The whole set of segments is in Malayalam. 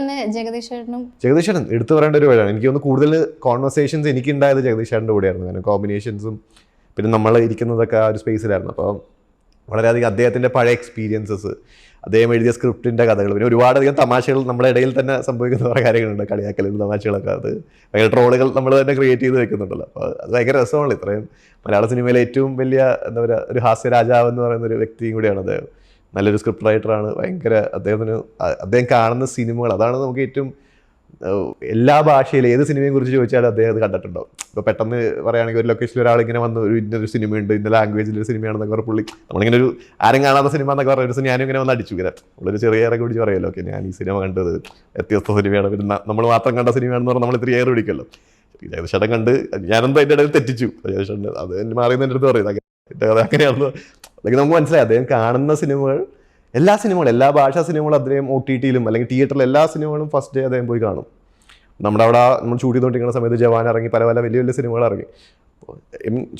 തന്നെ ജഗദീഷ് ചേട്ടനും എടുത്തു പറയേണ്ട ഒരു വഴിയാണ്. എനിക്ക് തോന്നുന്നു കൂടുതൽ കോൺവെർസേഷൻസ് എനിക്ക് ഉണ്ടായത് ജഗദീഷേട്ടന്റെ കൂടെയായിരുന്നു. കാരണം കോമ്പിനേഷൻസും പിന്നെ നമ്മൾ ഇരിക്കുന്നതൊക്കെ ആ ഒരു സ്പേസിലായിരുന്നു അപ്പോൾ വളരെയധികം അദ്ദേഹത്തിന്റെ പഴയ എക്സ്പീരിയൻസസ് അദ്ദേഹം എഴുതിയ സ്ക്രിപ്റ്റിന്റെ കഥകൾ പിന്നെ ഒരുപാടധികം തമാശകൾ നമ്മുടെ ഇടയിൽ തന്നെ സംഭവിക്കുന്ന കുറേ കാര്യങ്ങളുണ്ട്. കളിയാക്കലും തമാശകളൊക്കെ. അത് ഭയങ്കര ട്രോളുകൾ നമ്മൾ തന്നെ ക്രിയേറ്റ് ചെയ്ത് വെക്കുന്നുണ്ടല്ലോ. അപ്പോൾ അത് ഭയങ്കര രസമാണ്. ഇത്രയും മലയാള സിനിമയിലെ ഏറ്റവും വലിയ എന്താ പറയുക ഒരു ഹാസ്യ രാജാവ് എന്ന് പറയുന്ന ഒരു വ്യക്തിയും കൂടിയാണ് അദ്ദേഹം. നല്ലൊരു സ്ക്രിപ്റ്റ് റൈറ്ററാണ് ഭയങ്കര അദ്ദേഹത്തിന് അദ്ദേഹം കാണുന്ന സിനിമകൾ അതാണ് നമുക്ക് ഏറ്റവും എല്ലാ ഭാഷയിലും ഏത് സിനിമയെ കുറിച്ച് ചോദിച്ചാലും അദ്ദേഹം അത് കണ്ടിട്ടുണ്ടാവും. ഇപ്പോൾ പെട്ടെന്ന് പറയുകയാണെങ്കിൽ ഒരു ലൊക്കേഷനിൽ ഒരാൾ ഇങ്ങനെ വന്ന് ഒരു ഇന്നൊരു സിനിമയുണ്ട് ഇന്ന ലാംഗ്വേജിൽ ഒരു സിനിമയാണെന്നൊക്കെ പറഞ്ഞ പുള്ളി നമ്മളിങ്ങനെ ഒരു ആരും കാണാത്ത സിനിമ എന്നൊക്കെ പറഞ്ഞ ഒരു ദിവസം ഞാനും ഇങ്ങനെ വന്ന് അടിച്ചു ഇങ്ങനെ. നമ്മളൊരു ചെറിയ ഏറെ പിടിച്ച് പറയുമല്ലോ ഓക്കെ ഞാൻ ഈ സിനിമ കണ്ടത് വ്യത്യസ്ത സിനിമയാണ്. പിന്നെ നമ്മൾ മാത്രം കണ്ട സിനിമയാണെന്ന് പറഞ്ഞാൽ നമ്മൾ ഇത്തിരി ഏറെ പിടിക്കല്ലോ ജഗദീഷേട്ടൻ കണ്ട് ഞാനെന്താ അതിന്റെ ഇടയിൽ തെറ്റിച്ചു? ജഗദീഷേട്ടൻ അത് മാറിയെന്ന് എന്റെ അടുത്ത് പറയുന്നത് അങ്ങനെ അങ്ങനെയാണെന്ന് അല്ലെങ്കിൽ നമുക്ക് മനസ്സിലായി അദ്ദേഹം കാണുന്ന സിനിമകൾ എല്ലാ സിനിമകളും എല്ലാ ഭാഷാ സിനിമകളും അദ്ദേഹം ഒ ടി ടിയിലും അല്ലെങ്കിൽ തിയേറ്ററിൽ എല്ലാ സിനിമകളും ഫസ്റ്റ് ഡേ അദ്ദേഹം പോയി കാണും. നമ്മുടെ അവിടെ നമ്മൾ ഷൂട്ട് ചെയ്തുകൊണ്ടിരിക്കുന്ന സമയത്ത് ജവാൻ ഇറങ്ങി പല പല വലിയ വലിയ സിനിമകൾ ഇറങ്ങി.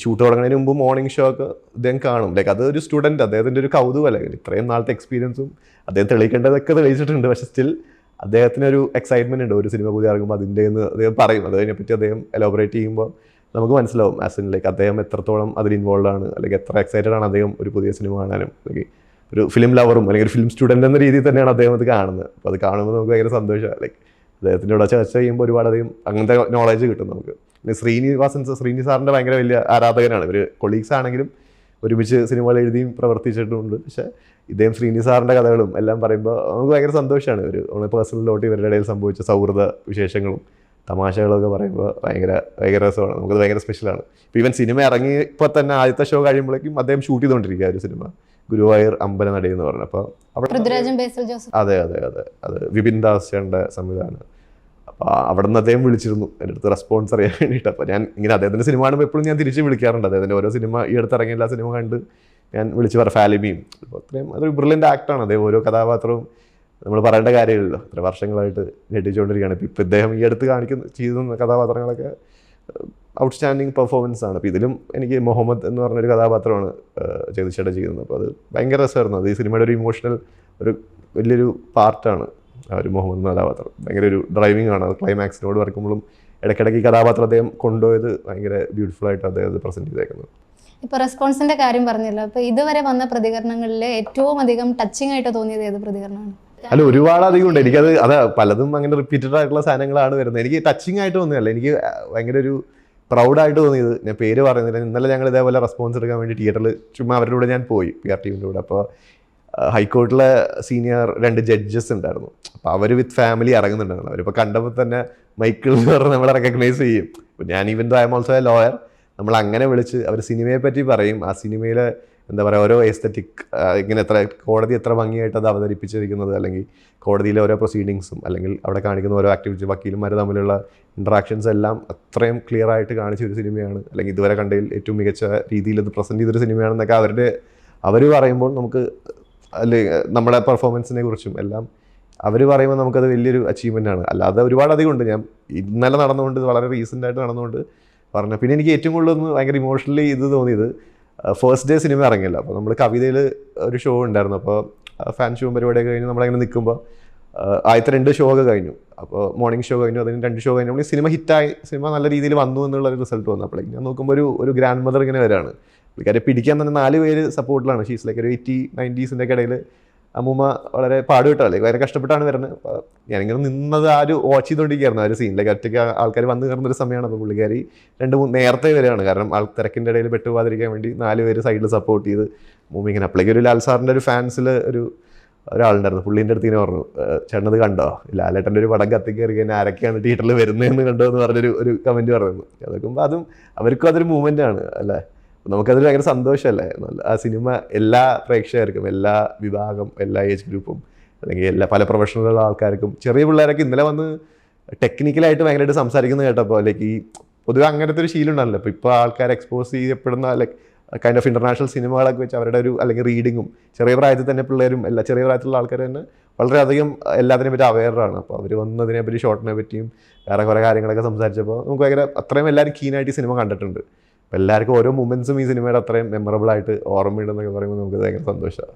ഷൂട്ട് തുടങ്ങുന്നതിന് മുമ്പ് മോർണിംഗ് ഷോ ഒക്കെ അദ്ദേഹം കാണും. ലൈക്ക് അതൊരു സ്റ്റുഡന്റ് അദ്ദേഹത്തിന്റെ ഒരു കൗതുകമല്ലേ? ഇത്രയും നാളത്തെ എക്സ്പീരിയൻസും അദ്ദേഹം തെളിയിക്കേണ്ടതൊക്കെ തെളിയിച്ചിട്ടുണ്ട്. പക്ഷേ സ്റ്റിൽ അദ്ദേഹത്തിന് ഒരു എക്സൈറ്റ്മെന്റ് ഉണ്ട്. ഒരു സിനിമ പുതിയ ഇറങ്ങുമ്പോൾ അതിന്റെ അദ്ദേഹം പറയും. അതിനെപ്പറ്റി അദ്ദേഹം എലോബറേറ്റ് ചെയ്യുമ്പോൾ നമുക്ക് മനസ്സിലാവും ആസ് ഇൻ ലൈക്ക് അദ്ദേഹം എത്രത്തോളം അതിൽ ഇൻവോൾവ് ആണ് അല്ലെങ്കിൽ എത്ര എക്സൈറ്റഡ് ആണ് അദ്ദേഹം ഒരു പുതിയ സിനിമ കാണാനും അല്ലെങ്കിൽ ഒരു ഫിലിം ലവറും അല്ലെങ്കിൽ ഒരു ഫിലിം സ്റ്റുഡന്റ് എന്ന രീതിയിൽ തന്നെയാണ് അദ്ദേഹം അത് കാണുന്നത്. അപ്പോൾ അത് കാണുമ്പോൾ നമുക്ക് ഭയങ്കര സന്തോഷമാണ്. ലൈക്ക് അദ്ദേഹത്തിന്റെ കൂടെ ചർച്ച ചെയ്യുമ്പോൾ ഒരുപാട് അധികം അങ്ങനത്തെ നോളജ് കിട്ടും നമുക്ക്. പിന്നെ ശ്രീനിവാസൻ ശ്രീനി സാറിന്റെ ഭയങ്കര വലിയ ആരാധകനാണ്. ഇവർ കൊളീഗ്സ് ആണെങ്കിലും ഒരുമിച്ച് സിനിമകൾ എഴുതിയും പ്രവർത്തിച്ചിട്ടുമുണ്ട്. പക്ഷേ ഇദ്ദേഹം ശ്രീനി സാറിന്റെ കഥകളും എല്ലാം പറയുമ്പോൾ നമുക്ക് ഭയങ്കര സന്തോഷമാണ്. ഒരു പേഴ്സണലിലോട്ട് ഇവരുടെ ഇടയിൽ സംഭവിച്ച സൗഹൃദ വിശേഷങ്ങളും തമാശകളൊക്കെ പറയുമ്പോൾ ഭയങ്കര ഭയങ്കര രസമാണ്. നമുക്കത് ഭയങ്കര സ്പെഷ്യലാണ് ഇപ്പോൾ ഈവൻ സിനിമ ഇറങ്ങി ഇറങ്ങിയപ്പോൾ തന്നെ ആദ്യത്തെ ഷോ കഴിയുമ്പോഴേക്കും അദ്ദേഹം ഷൂട്ട് ചെയ്തുകൊണ്ടിരിക്കുക ഒരു സിനിമ ഗുരുവായൂർ അമ്പല നടി എന്ന് പറഞ്ഞു അപ്പോൾ അവിടെ അതെ അതെ അതെ. അത് വിപിൻ ദാസ് ചേട്ടന്റെ സംവിധാനം. അപ്പോൾ അവിടെ നിന്ന് അദ്ദേഹം വിളിച്ചിരുന്നു. എന്റെ അടുത്ത് റെസ്പോൺസ് അറിയാൻ വേണ്ടിയിട്ട്. അപ്പോൾ ഞാൻ ഇങ്ങനെ അദ്ദേഹത്തിന്റെ സിനിമ കാണുമ്പോൾ എപ്പോഴും ഞാൻ തിരിച്ച് വിളിക്കാറുണ്ട്. അദ്ദേഹത്തിന്റെ ഓരോ സിനിമ ഈ അടുത്ത് ഇറങ്ങിയ എല്ലാ സിനിമ കണ്ട് ഞാൻ വിളിച്ച് പറ ഫാലിമിയും. അപ്പോൾ അത്രയും അതൊരു ബ്രില്യന്റ് ആക്ടാണ് അദ്ദേഹം ഓരോ കഥാപാത്രവും നമ്മൾ പറയേണ്ട കാര്യമില്ലല്ലോ. ഇത്ര വർഷങ്ങളായിട്ട് ഞെട്ടിച്ചുകൊണ്ടിരിക്കുകയാണ്. ഇപ്പോൾ ഇപ്പോൾ ഇദ്ദേഹം ഈ അടുത്ത് കാണിക്കുന്ന ചെയ്യുന്ന കഥാപാത്രങ്ങളൊക്കെ ഔട്ട്സ്റ്റാൻഡിങ് പെർഫോമൻസ് ആണ്. അപ്പോൾ ഇതിലും എനിക്ക് മുഹമ്മദ് എന്ന് പറഞ്ഞൊരു കഥാപാത്രമാണ് ചേതിച്ചേട്ട ചെയ്യുന്നത്. അപ്പോൾ അത് ഭയങ്കര രസമായിരുന്നു. അത് ഈ സിനിമയുടെ ഒരു ഇമോഷണൽ ഒരു വലിയൊരു പാർട്ടാണ് ആ ഒരു മുഹമ്മദ് എന്ന കഥാപാത്രം. ഭയങ്കര ഒരു ഡ്രൈവിംഗ് ആണ്. അത് ക്ലൈമാക്സിനോട് വരക്കുമ്പോഴും ഇടയ്ക്കിടയ്ക്ക് ഈ കഥാപാത്രം അദ്ദേഹം കൊണ്ടുപോയത് ഭയങ്കര ബ്യൂട്ടിഫുൾ ആയിട്ട് അദ്ദേഹം പ്രസന്റ് ചെയ്തേക്കുന്നത്. ഇപ്പൊ റെസ്പോൺസിന്റെ കാര്യം പറഞ്ഞല്ലോ. അപ്പൊ ഇതുവരെ വന്ന പ്രതികരണങ്ങളിൽ ഏറ്റവും അധികം ടച്ചിങ് ആയിട്ട് തോന്നിയത് ഏത് പ്രതികരണമാണ്? അല്ല ഒരുപാട് അധികം ഉണ്ട്. എനിക്കത് അതാ പലതും അങ്ങനെ റിപ്പീറ്റഡ് ആയിട്ടുള്ള സാധനങ്ങളാണ് വരുന്നത്. എനിക്ക് ടച്ചിങ് ആയിട്ട് തോന്നിയല്ല എനിക്ക് ഭയങ്കര ഒരു പ്രൗഡായിട്ട് തോന്നിയത്. ഞാൻ പേര് പറയുന്നില്ല ഇന്നലെ ഞങ്ങൾ ഇതേപോലെ റെസ്പോൺസ് എടുക്കാൻ വേണ്ടി തിയേറ്ററിൽ ചുമ്മാ അവരുടെ കൂടെ ഞാൻ പോയി പി ആർ ടീമിന്റെ കൂടെ. അപ്പോൾ ഹൈക്കോർട്ടിലെ സീനിയർ രണ്ട് ജഡ്ജസ് ഉണ്ടായിരുന്നു. അപ്പോൾ അവർ വിത്ത് ഫാമിലി ഇറങ്ങുന്നുണ്ടായിരുന്നു. അവരിപ്പോൾ കണ്ടപ്പോൾ തന്നെ മൈക്കിൾ എന്ന് പറഞ്ഞ് നമ്മളെ റെക്കഗ്നൈസ് ചെയ്യും. ഞാൻ even I am also a lawyer നമ്മൾ അങ്ങനെ വിളിച്ച് അവർ സിനിമയെ പറ്റി പറയും. ആ സിനിമയിലെ എന്താ പറയുക ഓരോ എസ്തറ്റിക് ഇങ്ങനെ എത്ര കോടതി എത്ര ഭംഗിയായിട്ട് അത് അവതരിപ്പിച്ചിരിക്കുന്നത് അല്ലെങ്കിൽ കോടതിയിലെ ഓരോ പ്രൊസീഡിങ്സും അല്ലെങ്കിൽ അവിടെ കാണിക്കുന്ന ഓരോ ആക്ടിവിറ്റി വക്കീലുമാർ തമ്മിലുള്ള ഇൻട്രാക്ഷൻസ് എല്ലാം അത്രയും ക്ലിയർ ആയിട്ട് കാണിച്ച ഒരു സിനിമയാണ്. അല്ലെങ്കിൽ ഇതുവരെ കണ്ടതിൽ ഏറ്റവും മികച്ച രീതിയിൽ അത് പ്രസന്റ് ചെയ്തൊരു സിനിമയാണെന്നൊക്കെ അവരുടെ അവർ പറയുമ്പോൾ നമുക്ക് അല്ലെ നമ്മുടെ പെർഫോമൻസിനെ കുറിച്ചും എല്ലാം അവർ പറയുമ്പോൾ നമുക്കത് വലിയൊരു അച്ചീവ്മെന്റ് ആണ്. അല്ലാതെ ഒരുപാട് അധികം ഉണ്ട്. ഞാൻ ഇന്നലെ നടന്നുകൊണ്ട് വളരെ റീസെന്റ് ആയിട്ട് നടന്നുകൊണ്ട് പറഞ്ഞു പിന്നെ എനിക്ക് ഏറ്റവും കൂടുതൽ ഒന്ന് ഭയങ്കര ഇമോഷണലി ഇത് തോന്നിയത് ഫസ്റ്റ് ഡേ സിനിമ ഇറങ്ങില്ല അപ്പോൾ നമ്മൾ കവിതയിൽ ഒരു ഷോ ഉണ്ടായിരുന്നു. അപ്പോൾ ഫാൻ ഷോ പരിപാടിയൊക്കെ കഴിഞ്ഞ് നമ്മളങ്ങനെ നിൽക്കുമ്പോൾ ആദ്യത്തെ രണ്ട് ഷോ ഒക്കെ കഴിഞ്ഞു. അപ്പോൾ മോർണിംഗ് ഷോ കഴിഞ്ഞു അതിന് രണ്ട് ഷോ കഴിഞ്ഞു സിനിമ ഹിറ്റായി സിനിമ നല്ല രീതിയിൽ വന്നു എന്നുള്ള ഒരു റിസൾട്ട് വന്നു അപ്പോൾ ഞാൻ നോക്കുമ്പോൾ ഒരു ഒരു ഗ്രാൻഡ് മദർ ഇങ്ങനെ വരാണ്. പിടിക്കാൻ തന്നെ നാല് പേര് സപ്പോർട്ടിലാണ് ഷീസ് ലൈക്ക് ഒരു എയ്റ്റി നയന്റീസിന്റെ ഇടയിൽ അമ്മൂമ്മ വളരെ പാടുപെട്ടല്ലേ വളരെ കഷ്ടപ്പെട്ടാണ് വരുന്നത്. ഞാനിങ്ങനെ നിന്നത് ആ ഒരു വാച്ച് ചെയ്തുകൊണ്ടിരിക്കുകയായിരുന്നു ആ ഒരു സീനിലേക്ക് ഒറ്റയ്ക്ക് ആൾക്കാർ വന്നു കയറുന്ന ഒരു സമയമാണ്. അപ്പോൾ പുള്ളിക്കാരി രണ്ട് മൂന്ന് നേരത്തെ വരികയാണ്. കാരണം ആൾ തിരക്കിന്റെ ഇടയിൽ പെട്ടുപോകാതിരിക്കാൻ വേണ്ടി നാല് പേര് സൈഡിൽ സപ്പോർട്ട് ചെയ്ത് മൂമ്മ ഇങ്ങനെ അപ്പോഴേക്ക് ഒരു ലാൽ സാറിന്റെ ഒരു ഫാൻസിൽ ഒരു ഒരാളുണ്ടായിരുന്നു. പുള്ളീന്റെ അടുത്ത് ഇങ്ങനെ പറഞ്ഞു ചേട്ടനത് കണ്ടോ? ലാലേട്ടന്റെ ഒരു പടം കത്തിക്കയറി കഴിഞ്ഞാൽ ആരൊക്കെയാണ് തിയേറ്ററിൽ വരുന്നതെന്ന് കണ്ടോ? എന്ന് പറഞ്ഞൊരു ഒരു കമന്റ് പറഞ്ഞു അതൊക്കെ അതും അവർക്കും അതൊരു മൂവ്മെന്റ് ആണ് അല്ലേ? നമുക്കതൊരു ഭയങ്കര സന്തോഷമല്ലേ? ആ സിനിമ എല്ലാ പ്രേക്ഷകർക്കും എല്ലാ വിഭാഗം എല്ലാ ഏജ് ഗ്രൂപ്പും അല്ലെങ്കിൽ എല്ലാ പല പ്രൊഫഷണലുള്ള ആൾക്കാർക്കും ചെറിയ പിള്ളേരൊക്കെ ഇന്നലെ വന്ന് ടെക്നിക്കലായിട്ട് ഭയങ്കരമായിട്ട് സംസാരിക്കുന്നത് കേട്ടപ്പോൾ ലൈക്ക് ഈ പൊതുവെ അങ്ങനത്തെ ഒരു ശീലം ഉണ്ടല്ലോ ഇപ്പോൾ ഇപ്പോൾ ആൾക്കാർ എക്സ്പോസ് ചെയ്യപ്പെടുന്ന ലൈക്ക് കൈൻഡ് ഓഫ് ഇന്റർനാഷണൽ സിനിമകളൊക്കെ വെച്ച് അവരുടെ ഒരു അല്ലെങ്കിൽ റീഡിങ്ങും ചെറിയ പ്രായത്തിൽ തന്നെ പിള്ളേരും എല്ലാ ചെറിയ പ്രായത്തിലുള്ള ആൾക്കാർ തന്നെ വളരെയധികം എല്ലാത്തിനെ പറ്റി അവയറാണ് അപ്പോൾ അവർ വന്നതിനെ പറ്റി ഷോർട്ടിനെ പറ്റിയും വേറെ കുറേ കാര്യങ്ങളൊക്കെ സംസാരിച്ചപ്പോൾ നമുക്ക് ഭയങ്കര അത്രയും എല്ലാവരും കീനായിട്ട് ഈ സിനിമ കണ്ടിട്ടുണ്ട്. അപ്പോൾ എല്ലാവർക്കും ഓരോ മൊമെന്റ്സും ഈ സിനിമയുടെ അത്രയും മെമ്മറബിൾ ആയിട്ട് ഓർമ്മയുണ്ടെന്നൊക്കെ പറയുമ്പോൾ നമുക്ക് ഭയങ്കര സന്തോഷമാണ്.